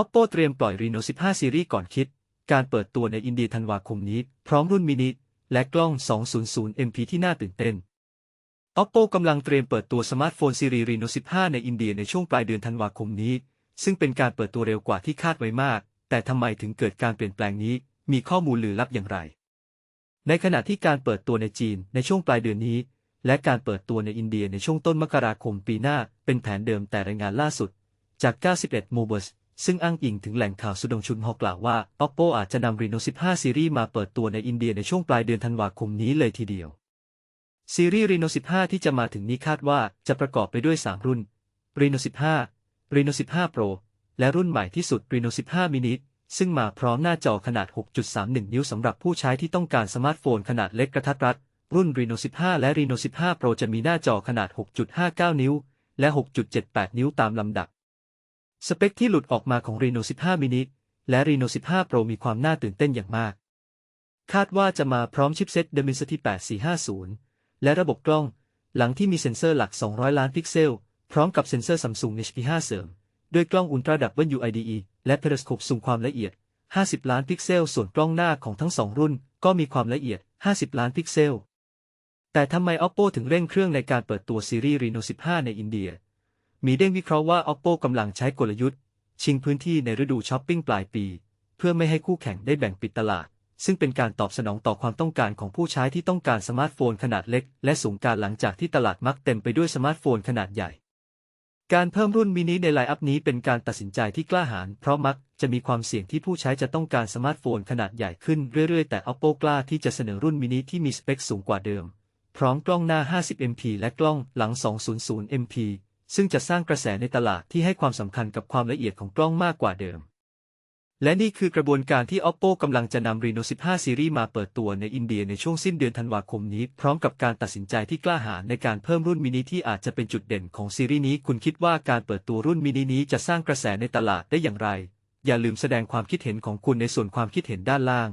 Oppo เตรียมปล่อย Reno 15ซีรีส์ก่อนคิด การเปิดตัวในอินเดียธันวาคมนี้ พร้อมรุ่นมินิและกล้อง 200 MP ที่น่าตื่นเต้น Oppo กำลังเตรียมเปิดตัวสมาร์ทโฟนซีรีส์ Reno 15 ในอินเดียในช่วงปลายเดือนธันวาคมนี้ ซึ่งเป็นการเปิดตัวเร็วกว่าที่คาดไว้มาก แต่ทำไมถึงเกิดการเปลี่ยนแปลงนี้ มีข้อมูลลือลับอย่างไร ในขณะที่การเปิดตัวในจีนในช่วงปลายเดือนนี้ และการเปิดตัวในอินเดียในช่วงต้นมกราคมปีหน้า เป็นแผนเดิมแต่รายงานล่าสุด จาก 91 m o b u s ซึ่งอ้างอิงถึงแหล่งข่าวสุดงชุนฮอกล่าวว่า Oppo อาจจะนำ Reno 15ซีรีส์มาเปิดตัวในอินเดียในช่วงปลายเดือนธันวาคมนี้เลยทีเดียว ซีรีส์ Reno 15 ที่จะมาถึงนี้คาดว่าจะประกอบไปด้วย 3 รุ่น Reno 15 Reno 15 Pro และรุ่นใหม่ที่สุด Reno 15 mini ซึ่งมาพร้อมหน้าจอขนาด 6.31 นิ้วสำหรับผู้ใช้ที่ต้องการสมาร์ทโฟนขนาดเล็กกระทัดรัด รุ่น Reno 15 และ Reno 15 Pro จะมีหน้าจอขนาด 6.59 นิ้ว และ 6.78 นิ้วตามลำดับ สเปคที่หลุดออกมาของ Reno 15 mini และ Reno 15 Pro มีความน่าตื่นเต้นอย่างมาก คาดว่าจะมาพร้อมชิปเซ็ต Dimensity 8450 และระบบกล้อง หลังที่มีเซ็นเซอร์หลัก 200 ล้านพิกเซล พร้อมกับเซ็นเซอร์ Samsung HP5 เสริม ด้วยกล้องอุลตราดับเบิล UIDE และเพ r รสโคปซูมความละเอียด 50 ล้านพิกเซล ส่วนกล้องหน้าของทั้งสองรุ่น ก็มีความละเอียด 50 ล้านพิกเซล แต่ทำไม Oppo ถึงเร่งเครื่องในการเปิดตัวซีรีส์ Reno 15 ในอินเดีย มีเด้งวิเคราะห์ว่า Oppo กำลังใช้กลยุทธ์ ชิงพื้นที่ในฤดูช้อปปิ้งปลายปี เพื่อไม่ให้คู่แข่งได้แบ่งปิดตลาด ซึ่งเป็นการตอบสนองต่อความต้องการของผู้ใช้ที่ต้องการสมาร์ทโฟนขนาดเล็ก และสูงการหลังจากที่ตลาดมักเต็มไปด้วยสมาร์ทโฟนขนาดใหญ่ การเพิ่มรุ่นมินิในไลน์อัพนี้เป็นการตัดสินใจที่กล้าหาญเพราะมักจะมีความเสี่ยงที่ผู้ใช้จะต้องการสมาร์ทโฟนขนาดใหญ่ขึ้นเรื่อยๆ แต่ Oppo กล้าที่จะเสนอรุ่นมินิที่มีสเปคสูงกว่าเดิม พร้อมกล้องหน้า 50 MP และกล้องหลัง 200 MP ซึ่งจะสร้างกระแสในตลาดที่ให้ความสำคัญกับความละเอียดของกล้องมากกว่าเดิม และนี่คือกระบวนการที่ Oppo กำลังจะนำ Reno 15ซีรีส์มาเปิดตัวในอินเดียในช่วงสิ้นเดือนธันวาคมนี้ พร้อมกับการตัดสินใจที่กล้าหาญในการเพิ่มรุ่นมินิที่อาจจะเป็นจุดเด่นของซีรีส์นี้ คุณคิดว่าการเปิดตัวรุ่นมินินี้จะสร้างกระแสในตลาดได้อย่างไร อย่าลืมแสดงความคิดเห็นของคุณในส่วนความคิดเห็นด้านล่าง